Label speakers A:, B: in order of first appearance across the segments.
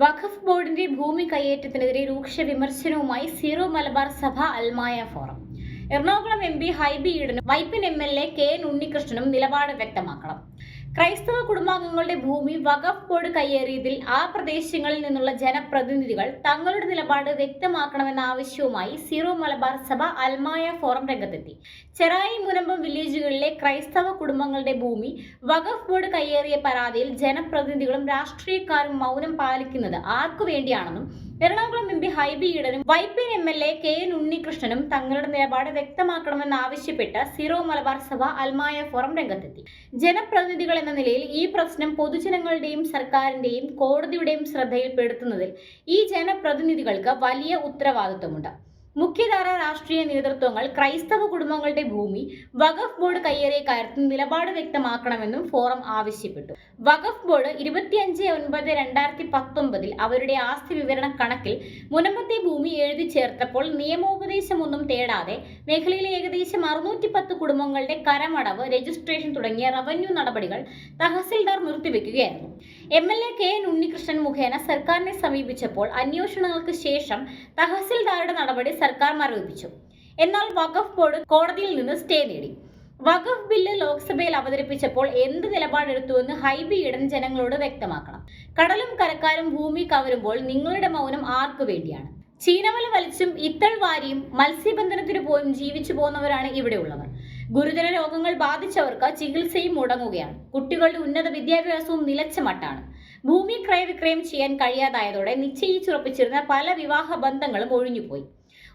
A: വഖഫ് ബോർഡിന്റെ ഭൂമി കയ്യേറ്റത്തിനെതിരെ രൂക്ഷ വിമർശനവുമായി Syro Malabar Sabha Almaya forum. Ernakulam M P Hibi ഈഡനും Vypin M L A K N ഉണ്ണികൃഷ്ണനും നിലപാട് വ്യക്തമാക്കണം. ക്രൈസ്തവ കുടുംബാംഗങ്ങളുടെ ഭൂമി വഖഫ് ബോർഡ് കയ്യേറിയതിൽ ആ പ്രദേശങ്ങളിൽ നിന്നുള്ള ജനപ്രതിനിധികൾ തങ്ങളുടെ നിലപാട് വ്യക്തമാക്കണമെന്ന ആവശ്യവുമായി സീറോ മലബാർ സഭ അൽമായ ഫോറം രംഗത്തെത്തി. ചെറായി മുനമ്പം വില്ലേജുകളിലെ ക്രൈസ്തവ കുടുംബങ്ങളുടെ ഭൂമി വഖഫ് ബോർഡ് കയ്യേറിയ പരാതിയിൽ ജനപ്രതിനിധികളും രാഷ്ട്രീയക്കാരും മൗനം പാലിക്കുന്നത് ആർക്കു വേണ്ടിയാണെന്നും Ernakulam M P Hibi ഈഡനും Vypin M L A K N ഉണ്ണികൃഷ്ണനും തങ്ങളുടെ നിലപാട് വ്യക്തമാക്കണമെന്നാവശ്യപ്പെട്ട് സിറോ മലബാർ സഭ അൽമായ ഫോറം രംഗത്തെത്തി. ജനപ്രതിനിധികൾ എന്ന നിലയിൽ ഈ പ്രശ്നം പൊതുജനങ്ങളുടെയും സർക്കാരിന്റെയും കോടതിയുടെയും ശ്രദ്ധയിൽപ്പെടുത്തുന്നതിൽ ഈ ജനപ്രതിനിധികൾക്ക് വലിയ ഉത്തരവാദിത്വമുണ്ട് മുഖ്യധാര രാഷ്ട്രീയ നേതൃത്വങ്ങൾ ക്രൈസ്തവ കുടുംബങ്ങളുടെ ഭൂമി വഖഫ് ബോർഡ് കയ്യേറിയ കാര്യത്തിൽ നിലപാട് വ്യക്തമാക്കണമെന്നും ഫോറം ആവശ്യപ്പെട്ടു. വഖഫ് ബോർഡ് ഇരുപത്തിയഞ്ച് ഒൻപത് രണ്ടായിരത്തി പത്തൊമ്പതിൽ അവരുടെ ആസ്തി വിവരണ കണക്കിൽ മുനമ്പത്തെ ഭൂമി എഴുതി ചേർത്തപ്പോൾ നിയമോപദേശമൊന്നും തേടാതെ മേഖലയിലെ ഏകദേശം അറുന്നൂറ്റി പത്ത് കുടുംബങ്ങളുടെ കരമടവ് രജിസ്ട്രേഷൻ തുടങ്ങിയ റവന്യൂ നടപടികൾ tahsildar നിർത്തിവെക്കുകയായിരുന്നു. M L A K N Unnikrishnan മുഖേന സർക്കാരിനെ സമീപിച്ചപ്പോൾ അന്വേഷണങ്ങൾക്ക് ശേഷം തഹസിൽദാരുടെ നടപടി സർക്കാർ മരവിപ്പിച്ചു എന്നാൽ വഖഫ് ബോർഡ് കോടതിയിൽ നിന്ന് സ്റ്റേ നേടി. വഖഫ് ബില്ല് ലോക്സഭയിൽ അവതരിപ്പിച്ചപ്പോൾ എന്ത് നിലപാടെടുത്തുവെന്ന് ഹൈബി ഇടൻ ജനങ്ങളോട് വ്യക്തമാക്കണം. കടലും കരക്കാരും ഭൂമി കവരുമ്പോൾ നിങ്ങളുടെ മൗനം ആർക്കു വേണ്ടിയാണ്? ചീനവല വലിച്ചും ഇത്തൾ വാരിയും മത്സ്യബന്ധനത്തിന് പോയും ജീവിച്ചു പോകുന്നവരാണ് ഇവിടെയുള്ളവർ ഗുരുതര രോഗങ്ങൾ ബാധിച്ചവർക്ക് ചികിത്സയും മുടങ്ങുകയാണ്. കുട്ടികളുടെ ഉന്നത വിദ്യാഭ്യാസവും നിലച്ച മട്ടാണ്. ഭൂമി ക്രയവിക്രയം ചെയ്യാൻ കഴിയാതായതോടെ നിശ്ചയിച്ചുറപ്പിച്ചിരുന്ന പല വിവാഹ ബന്ധങ്ങളും ഒഴിഞ്ഞുപോയി.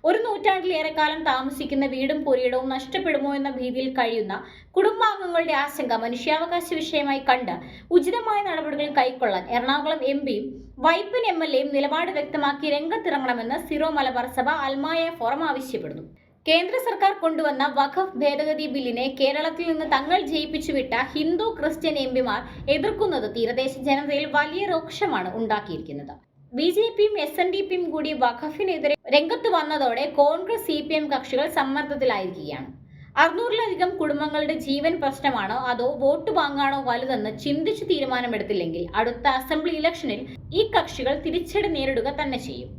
A: ഒരു നൂറ്റാണ്ടിലേറെക്കാലം താമസിക്കുന്ന വീടും പുരയിടവും നഷ്ടപ്പെടുമോ എന്ന ഭീതിയിൽ കഴിയുന്ന കുടുംബാംഗങ്ങളുടെ ആശങ്ക മനുഷ്യാവകാശ വിഷയമായി കണ്ട് ഉചിതമായ നടപടികൾ കൈക്കൊള്ളാൻ എറണാകുളം എം പിയും വൈപ്പിൻ എം എൽ എയും നിലപാട് വ്യക്തമാക്കി രംഗത്തിറങ്ങണമെന്ന് സിറോ മലബാർ സഭ അൽമായ ഫോറം ആവശ്യപ്പെടുന്നു. കേന്ദ്ര സർക്കാർ കൊണ്ടുവന്ന വഖഫ് ഭേദഗതി ബില്ലിനെ കേരളത്തിൽ നിന്ന് തങ്ങൾ ജയിപ്പിച്ചു വിട്ട ഹിന്ദു ക്രിസ്ത്യൻ എം പിമാർ എതിർക്കുന്നത് തീരദേശ ജനതയിൽ വലിയ രോക്ഷമാണ് ഉണ്ടാക്കിയിരിക്കുന്നത്. ബി ജെ പിയും എസ് എൻ ഡി പിയും കൂടി വഖഫിനെതിരെ രംഗത്ത് വന്നതോടെ കോൺഗ്രസ് സി പി എം കക്ഷികൾ സമ്മർദ്ദത്തിലായിരിക്കുകയാണ്. അറുന്നൂറിലധികം കുടുംബങ്ങളുടെ ജീവൻ പ്രശ്നമാണോ അതോ വോട്ട് വാങ്ങാണോ വലുതെന്ന് ചിന്തിച്ച് തീരുമാനമെടുത്തില്ലെങ്കിൽ അടുത്ത അസംബ്ലി ഇലക്ഷനിൽ ഈ കക്ഷികൾ തിരിച്ചടി നേരിടുക തന്നെ ചെയ്യും.